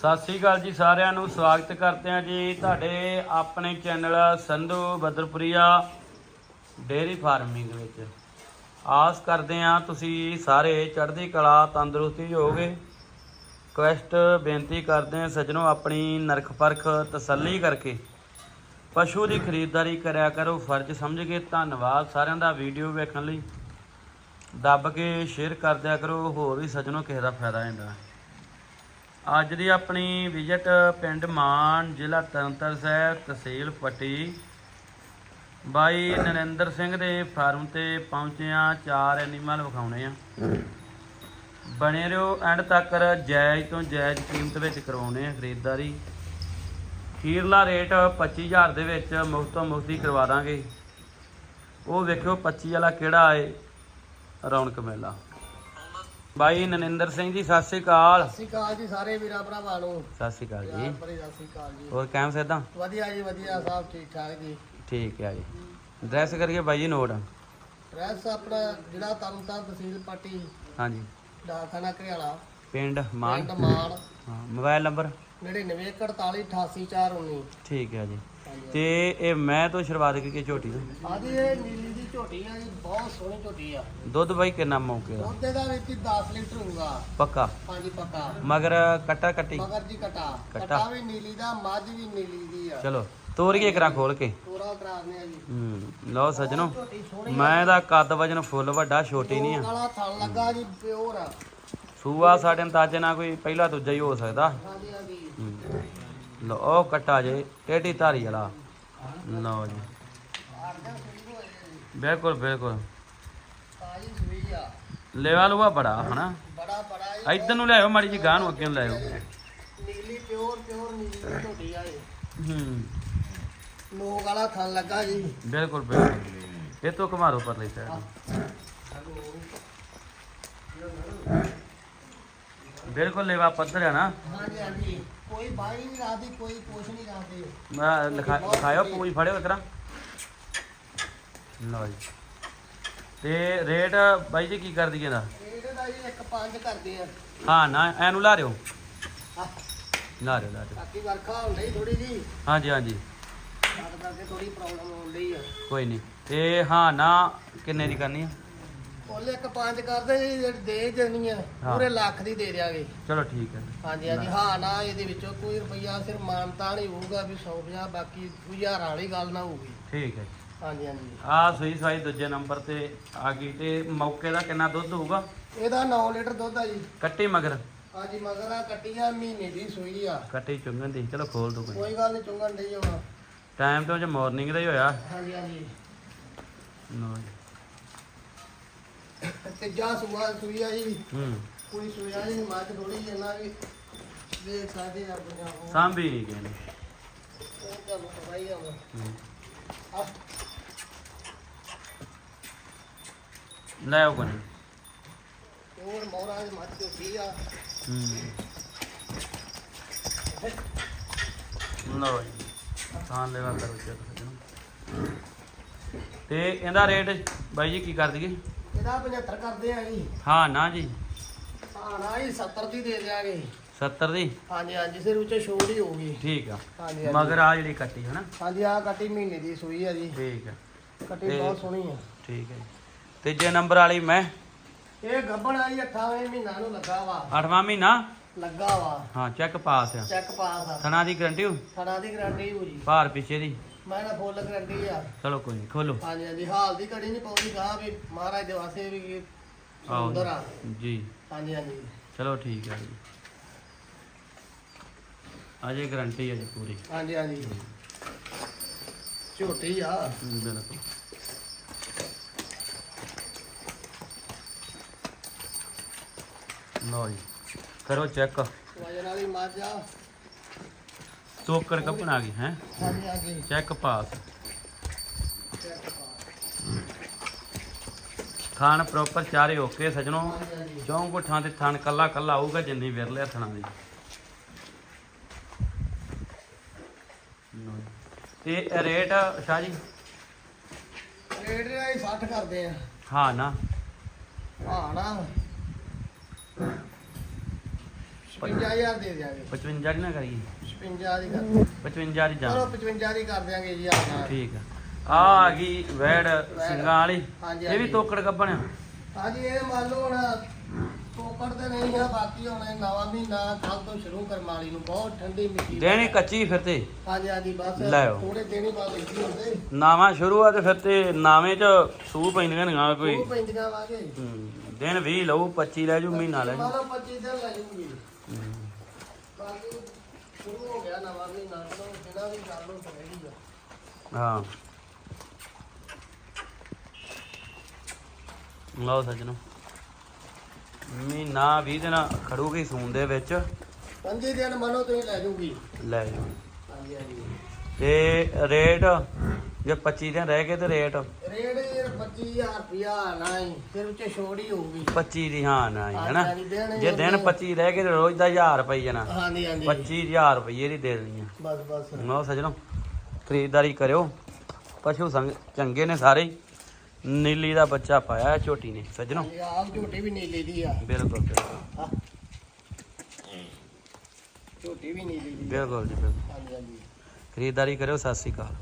ਸਤਿ ਸ੍ਰੀ ਅਕਾਲ ਜੀ ਸਾਰਿਆਂ ਨੂੰ, ਸਵਾਗਤ ਕਰਦੇ ਹਾਂ ਜੀ ਤੁਹਾਡੇ ਆਪਣੇ channel Sandhu Badarpuria dairy farming ਵਿੱਚ। ਆਸ ਕਰਦੇ ਹਾਂ ਤੁਸੀਂ ਸਾਰੇ ਚੜ੍ਹਦੀ ਕਲਾ, ਤੰਦਰੁਸਤੀ ਹੋਗੇ ਕੁਐਸਟ ਬੇਨਤੀ ਕਰਦੇ ਹਾਂ ਸੱਜਣੋ ਆਪਣੀ ਨਰਖ ਪਰਖ ਤਸੱਲੀ ਕਰਕੇ। ਪਸ਼ੂ ਦੀ ਖਰੀਦਦਾਰੀ ਕਰਿਆ ਕਰੋ, ਫਰਜ਼ ਸਮਝ ਕੇ। ਧੰਨਵਾਦ ਸਾਰਿਆਂ ਦਾ ਵੀਡੀਓ ਵੇਖਣ ਲਈ। ਦੱਬ ਕੇ ਸ਼ੇਅਰ ਕਰ ਦਿਆ ਕਰੋ, ਹੋਰ ਵੀ ਸੱਜਣੋ ਕਿਸੇ ਦਾ ਫਾਇਦਾ ਹੁੰਦਾ। ਅੱਜ ਦੀ ਆਪਣੀ ਵਿਜ਼ਿਟ ਪਿੰਡ ਮਾਨ, ਜ਼ਿਲ੍ਹਾ ਤਰਨਤਾਰਨ ਸਾਹਿਬ, ਤਹਿਸੀਲ ਪੱਟੀ। ਬਾਈ ਨਰਿੰਦਰ ਸਿੰਘ ਦੇ ਫਾਰਮ ਤੇ ਪਹੁੰਚੇ ਆ ਚਾਰ ਐਨੀਮਲ ਵਿਖਾਉਣੇ ਆ। ਬਣੇ ਰਹੋ ਐਂਡ ਤੱਕ ਜਾਇਜ਼ ਤੋਂ ਜਾਇਜ਼ ਕੀਮਤ ਵਿੱਚ ਕਰਵਾਉਣੇ ਆ ਖਰੀਦਦਾਰੀ। ਖੀਰਲਾ ਰੇਟ 25000 ਦੇ ਵਿੱਚ ਮੁਫ਼ਤੋਂ ਮੁਫਤੀ ਕਰਵਾ ਦਾਂਗੇ। ਉਹ ਵੇਖਿਓ 25 ਵਾਲਾ ਕਿਹੜਾ ਏ ਰੌਣਕ ਮੇਲਾ। ਬਾਈ ਨਰਿੰਦਰ ਸਿੰਘ ਜੀ ਸਤਿ ਸ੍ਰੀ ਅਕਾਲ। ਸਤਿ ਸ਼੍ਰੀ ਅਕਾਲ ਜੀ ਸਾਰੇ ਵੀਰਾਂ ਭਰਾਵਾਂ ਨੂੰ। ਸਤਿ ਸ੍ਰੀ ਅਕਾਲ ਜੀ। ਬੜੇ ਸਤਿ ਸ਼੍ਰੀ ਅਕਾਲ ਜੀ। ਹੋਰ ਕੈਮ ਸਿੱਧਾ ਵਧੀਆ ਜੀ ਵਧੀਆ ਸਭ ਠੀਕ ਠਾਕ ਜੀ। ਠੀਕ ਹੈ ਜੀ। ਡਰੈਸ ਕਰੀਏ ਬਾਈ ਜੀ ਨੋਟ। ਪ੍ਰੈਸ ਆਪਣਾ ਜਿਹੜਾ ਤਰਨਤਾਰਨ ਤਹਿਸੀਲ ਪਾਟੀ ਹਾਂਜੀ। ਡਾਕਖਾਨਾ ਘਰਿਆਲਾ ਪਿੰਡ ਮਾਨ। ਪਿੰਡ ਮਾਨ। ਹਾਂ ਮੋਬਾਈਲ ਨੰਬਰ? 9948888419 ਠੀਕ ਹੈ ਜੀ। ਤੇ ਇਹ ਮੈਂ ਤੋਂ ਸ਼ੁਰੂਆਤ ਕੀਤੀ ਝੋਟੀ ਤੋਂ? ਆਦੀ ਇਹ ਨੀਲੀ ਦੀ ਝੋਟੀ ਆ ਜੀ ਬਹੁਤ ਸੋਹਣੀ ਝੋਟੀ ਆ। ਦੁੱਧ ਬਾਈ ਕਿੰਨਾ ਮੌਕੇ ਦਾ? ਉਹਦੇ ਦਾ ਵਿੱਚ 10 ਲੀਟਰ ਹੋਊਗਾ। ਪੱਕਾ? ਹਾਂਜੀ ਪੱਕਾ। ਮਗਰ ਕੱਟਾ ਕੱਟੀ? ਮਗਰ ਜੀ ਕਟਾ। ਕਟਾ। ਵੀ ਨੀਲੀ ਦਾ ਮੱਝ ਵੀ ਨੀਲੀ ਦੀ ਆ। ਚਲੋ ਤੋਰੀਏ ਕਰਾਂ ਖੋਲ ਕੇ। ਪੂਰਾ ਕਰਾਉਂਦੇ ਆ ਜੀ। ਹੂੰ ਲਓ ਸੱਜਣੋ ਮੈਂ ਦਾ ਕੱਦ ਵਜਨ ਫੁੱਲ ਵੱਡਾ ਛੋਟੀ ਨਹੀਂ ਆ। ਕਾਲਾ ਥਣ ਲੱਗਾ ਜੀ ਪਿਓਰ। ਆ ਸੂਆ ਸਾਡੇ ਅੰਦਾਜ਼ੇ ਨਾਲ ਕੋਈ ਪਹਿਲਾ ਦੂਜਾ ਹੀ ਹੋ ਸਕਦਾ। ਲਓ ਉਹ ਕੱਟਾ ਜੇ ਟੇਢੀ ਧਾਰੀ ਵਾਲਾ। ਲਓ ਜੀ। ਬਿਲਕੁਲ ਬਿਲਕੁਲ। ਤਾਜੀ ਲੈਵਾ ਲੂਆ ਬੜਾ ਹਨਾ? ਬੜਾ ਬੜਾ ਇੱਧਰ ਨੂੰ ਲਿਆਓ ਮਾੜੀ ਜੀ ਗਾਂ ਨੂੰ ਅੱਗੇ ਨੂੰ ਲਿਆਓ ਨੀਲੀ ਪਿਓਰ ਪਿਓਰ ਨੀਲੀ ਝੋਟੀ ਆ ਇਹ। ਹੂੰ। ਲੋਕ ਵਾਲਾ ਥਣ ਲੱਗਾ ਜੀ। ਬਿਲਕੁਲ ਬਿਲਕੁਲ। ਇਹ ਤੋਂ ਘਮਾਰੋ ਪਰ ਲਈ ਸਾਈਡ ਬਿਲਕੁਲ ਲੈਵਾ ਪੱਧਰ ਹੈ ਨਾ। ਹਾਂਜੀ ਹਾਂਜੀ। ਕੋਈ ਬਾਈ ਨਹੀਂ ਰਾਦੀ ਕੋਈ ਕੁਛ ਨਹੀਂ ਕਰਦੇ ਮੈਂ ਲਿਖਾ ਲਿਖਾਇਓ ਪੂਜ ਫੜਿਓ ਇਕਰਾ ਲਓ ਜੀ। ਤੇ ਰੇਟ ਬਾਈ ਜੀ ਕੀ ਕਰ ਦਈਏ ਦਾ ਇਹਦੇ ਦਾ ਜੀ ਇੱਕ ਪੰਜ ਕਰਦੇ ਆ। ਹਾਂ ਨਾ ਐਨੂੰ ਲਾ ਰਿਓ ਆਹ, ਲਾ ਰਿਓ ਲਾ ਰਿਓ ਬਾਕੀ ਵਰਖਾ ਹੁੰਦੀ ਥੋੜੀ ਜੀ। ਹਾਂਜੀ ਹਾਂਜੀ। ਛੱਡ ਕਰਕੇ ਥੋੜੀ ਪ੍ਰੋਬਲਮ ਹੁੰਦੀ ਆ। ਕੋਈ ਨਹੀਂ। ਤੇ ਹਾਂ ਨਾ ਕਿੰਨੇ ਦੀ ਕਰਨੀ ਆ? ਉਹਲੇ ਇੱਕ ਪੰਜ ਕਰਦੇ ਜੀ ਜਿਹੜੀ ਦੇ ਦੇਣੀ ਆ ਹਾਂ। ਪੂਰੇ ਲੱਖ ਦੀ ਦੇ ਦਿਆਂਗੇ। ਚਲੋ ਠੀਕ ਹੈ। ਹਾਂਜੀ ਹਾਂਜੀ ਹਾਂ ਨਾ ਇਹਦੇ ਵਿੱਚੋਂ ਕੋਈ ਰੁਪਈਆ ਸਿਰ ਮਾਨਤਾ ਨਹੀਂ ਹੋਊਗਾ ਵੀ 150 ਬਾਕੀ ਹਜ਼ਾਰਾਂ ਵਾਲੀ ਗੱਲ ਨਾ ਹੋਊਗੀ। ਠੀਕ ਹੈ। ਹਾਂਜੀ ਹਾਂਜੀ। ਆ ਸੂਈ ਸਾਈ ਦੂਜੇ ਨੰਬਰ ਤੇ ਆ ਗਈ ਤੇ ਮੌਕੇ ਦਾ ਕਿੰਨਾ ਦੁੱਧ ਹੋਊਗਾ? ਇਹਦਾ 9 ਲੀਟਰ ਦੁੱਧ ਆ ਜੀ। ਕੱਟੀ ਮਗਰ? ਹਾਂਜੀ ਮਗਰ ਆ ਕੱਟੀ ਆ ਮਹੀਨੇ ਦੀ ਸੂਈ ਆ। ਕੱਟੀ ਚੁੰਗਣ ਦੀ ਚਲੋ ਖੋਲ ਦੋ ਕੋਈ। ਕੋਈ ਗੱਲ ਨਹੀਂ ਚੁੰਗਣ ਨਹੀਂ ਹੋਣਾ। ਟਾਈਮ ਤੋਂ ਜੇ ਮਾਰਨਿੰਗ ਦਾ ਹੀ ਹੋਇਆ। ਹਾਂਜੀ ਹਾਂਜੀ। ਲਓ ਜੀ। ਤੀਜਾ ਸੂਆ ਸੂਈ ਆ ਜੀ। ਹੂੰ। ਕੋਈ ਸੂਆ ਜੀ ਮੱਝ ਥੋੜੀ ਜਿੰਨਾ ਵੀ ਦੇਖ ਸਕਦੇ ਆ ਉਹ ਸਾਂਭੀ ਨਹੀਂ ਗਏ ਨੇ। ਉਹ ਤੁਹਾਨੂੰ ਪਤਾ ਹੀ ਵਾ। ਹੂੰ। ਲੈ। ਹੋਰ ਮੋਹਰਾ ਦੀ ਮੱਝ ਝੋਟੀ ਆ। ਹੂੰ। ਲਓ ਜੀ। ਥਾਂ ਲੈਵਾ ਕਰੋ ਸੱਜਣੋ ਤੇ ਇਹਦਾ ਰੇਟ ਬਾਈ ਜੀ ਕੀ ਕਰ ਦਈਏ? ਇਹਦਾ 75 ਕਰਦੇ ਆ ਜੀ ਹਾਂ ਨਾ ਜੀ। ਹਾਂ ਨਾ ਜੀ 70 ਦੀ ਦੇ ਦਿਆਂਗੇ। 70 ਦੀ? ਹਾਂਜੀ ਹਾਂਜੀ ਸਿਰ ਉੱਚੇ ਛੋੜ ਹੀ ਹੋਊਗੀ। ਠੀਕ ਆ। ਹਾਂਜੀ ਹਾਂਜੀ। ਮਗਰ ਆ ਜਿਹੜੀ ਕੱਟੀ ਹੈ ਨਾ ਹਾਂਜੀ ਆ ਕੱਟੀ ਮਹੀਨੇ ਦੀ ਸੂਈ ਆ ਜੀ। ਠੀਕ ਆ। ਕੱਟੀ ਤੇ- ਬਹੁਤ ਸੋਹਣੀ ਆ। ਠੀਕ ਹੈ ਜੀ। ਤੀਜੇ ਨੰਬਰ ਵਾਲੀ ਮੈਂ? ਇਹ ਗੱਬਣ ਆ ਜੀ 28ਵੇਂ ਮਹੀਨਾ ਨੂੰ ਲੱਗਾ ਵਾ। 8ਵਾਂ ਮਹੀਨਾ? ਲੱਗਾ ਵਾ। ਹਾਂ ਚੈੱਕ ਪਾਸ ਆ। ਚੈੱਕ ਪਾਸ ਆ। ਥਣਾ ਦੀ ਗਰੰਟੀ ਹੋ ਥਣਾ ਦੀ ਗਰੰਟੀ ਹੋ ਜੀ। ਭਾਰ ਪਿੱਛੇ ਦੀ। ਮੈਂ ਨਾ ਫੁੱਲ ਗਰੰਟੀ ਆ। ਚਲੋ ਕੋਈ ਨਹੀਂ ਖੋਲੋ। ਹਾਂਜੀ ਹਾਂਜੀ ਹਾਲ ਦੀ ਘੜੀ ਨਹੀਂ ਪਾਉਂਦੀ ਗਾ ਵੀ ਮਹਾਰਾਜ ਦੇ ਵਾਸਤੇ ਵੀ ਸੁੰਦਰ ਆ। ਜੀ। ਹਾਂਜੀ ਹਾਂਜੀ। ਚਲੋ ਠੀਕ ਹੈ ਜੀ। ਅਜੇ ਗਰੰਟੀ ਹੈ ਜੀ ਪੂਰੀ। ਹਾਂਜੀ ਹਾਂਜੀ। ਝੋਟੀ ਆ। ਬਿਲਕੁਲ। ਲਓ ਜੀ ਕਰੋ ਚੈੱਕ ਵਜਨ ਵਾਲੀ ਮੱਝ ਤੋਕੜ ਕੱਪਣ ਆ ਗਈ ਹੈ? ਹਾਂਜੀ ਚੈੱਕ ਪਾਸ। ਚੈੱਕ ਪਾਸ ਖਾਣ ਪ੍ਰੋਪਰ ਚਾਰੇ ਓਕੇ ਸਜਣੋ। ਹਾਂਜੀ ਹਾਂਜੀ ਚੌਂ ਗੁੱਠਾਂ ਤੇ ਥਣ ਕੱਲਾ ਕੱਲਾ ਆਊਗਾ ਜਿੰਨੀ ਵਿਰਲੇ ਥਣਾਂ ਦੀ। ਤੇ ਰੇਟ ਸ਼ਾਹ ਜੀ? ਰੇਟ ਦਾ ਹੀ 60 ਕਰਦੇ ਆ। ਹਾਂ ਨਾ। ਹਾਂ ਨਾ। 55000 ਦੇ ਦਿਆਂਗੇ। 55 ਦੀ ਨਾ ਕਰੀਏ। 56 ਦੀ ਕਰ 55 ਦੀ ਚਲੋ ਜਾਂ 55 ਦੀ ਕਰ ਦਿਆਂਗੇ ਜੀ ਆਪਣਾ ਠੀਕ ਆ। ਆ ਆ ਗਈ ਵੈੜ ਸਿੰਘਾਂ ਵਾਲੀ। ਹਾਂਜੀ, ਇਹ ਵੀ ਹਾਂਜੀ। ਤੋਕੜ ਕੱਬਣ ਆ ਹਾਂਜੀ ਇਹ ਮੰਨ ਲਓ ਹੁਣ ਟੋਕੜ ਤੇ ਨਹੀਂ ਆ ਬਾਕੀ ਹੁਣ ਇਹ ਨਵਾਂ ਮਹੀਨਾ ਕੱਲ ਤੋਂ ਸ਼ੁਰੂ ਕਰਮਾਲੀ ਨੂੰ ਬਹੁਤ ਠੰਡੀ ਮਿੱਟੀ ਦੇਣੀ ਕੱਚੀ ਫਿਰ ਤੇ। ਹਾਂਜੀ ਹਾਂਜੀ ਬਸ ਲੈ ਆਓ। ਥੋੜੇ ਦਿਨ ਬਾਅਦ ਇੱਥੇ ਹੁੰਦੇ। ਨਾਵਾਂ ਸ਼ੁਰੂ ਆ ਤੇ ਫਿਰ ਤੇ ਨਾਵੇਂ ਚ ਸੂ ਪੈਂਦੀਆਂ ਨਾ ਕੋਈ। ਉਹ ਪੈਂਦੀਆਂ ਵਾਗੇ ਹੂੰ, ਦਿਨ 20 ਲਊ 25 ਲੈ ਜੂ ਮਹੀਨਾ ਲੈ ਜੂ। ਮੰਨ ਲਓ 25 ਦਿਨ ਲੈ ਜੂਗੀ। ਹੂੰ। ਬਾਕੀ ਸ਼ੁਰੂ ਹੋ ਗਿਆ ਨਵਾਂ ਮਹੀਨਾ ਤੋਂ ਜਿਹੜਾ ਵੀ ਕਰ ਲਓ ਸਹੀ ਆ। ਹਾਂ। ਲਓ ਸੱਜਣੋ। ਮਹੀਨਾ 20 ਦਿਨ ਖੜੂਗੀ ਸੂਨ ਦੇ ਵਿੱਚ। ਪੰਜੀ ਦਿਨ ਮੰਨੋ ਤੁਸੀਂ ਲੈ ਜੂਗੀ। ਲੈ ਜਾਓ ਹਾਂਜੀ ਹਾਂਜੀ। ਤੇ ਰੇਟ ਜੇ 25 ਦਿਨ ਰਹਿ ਗਏ ਤੇ ਰੇਟ? ਰੇਟ ਇਹ 25000 ਰੁਪਿਆ ਨਹੀਂ ਸਿਰਫ ਚ ਛੋੜ ਹੀ ਹੋਊਗੀ। 25 ਦੀ ਹਾਂ ਨਾ ਹੈਨਾ? ਜੇ ਦਿਨ 25 ਰਹਿ ਗਏ ਤੇ ਰੋਜ਼ ਦਾ 1000 ਪਈ ਜਾਣਾ। ਹਾਂਜੀ ਹਾਂਜੀ। 25000 ਰੁਪਏ ਦੀ ਦੇ ਦੇਣੀ ਆ। ਬਸ ਬਸ। ਲਓ ਸੱਜਣੋ ਖਰੀਦਦਾਰੀ ਕਰਿਓ। ਪਸ਼ੂ ਸੰਗ ਚੰਗੇ ਨੇ ਸਾਰੇ। ਨੀਲੀ ਦਾ ਬੱਚਾ ਪਾਇਆ ਝੋਟੀ ਨੇ। ਸੱਜਣੋ। ਆਪ ਝੋਟੀ ਵੀ ਨੀਲੀ ਦੀ ਆ। ਬਿਲਕੁਲ ਬਿਲਕੁਲ। ਹਾਂ। ਝੋਟੀ ਵੀ ਨੀਲੀ ਦੀ। ਬਿਲਕੁਲ ਜੀ ਬਿਲਕੁਲ। ਹਾਂਜੀ ਹਾਂਜੀ। ਖਰੀਦਦਾਰੀ ਕਰਿਓ ਸਤਿ ਸ੍ਰੀ ਅਕਾਲ।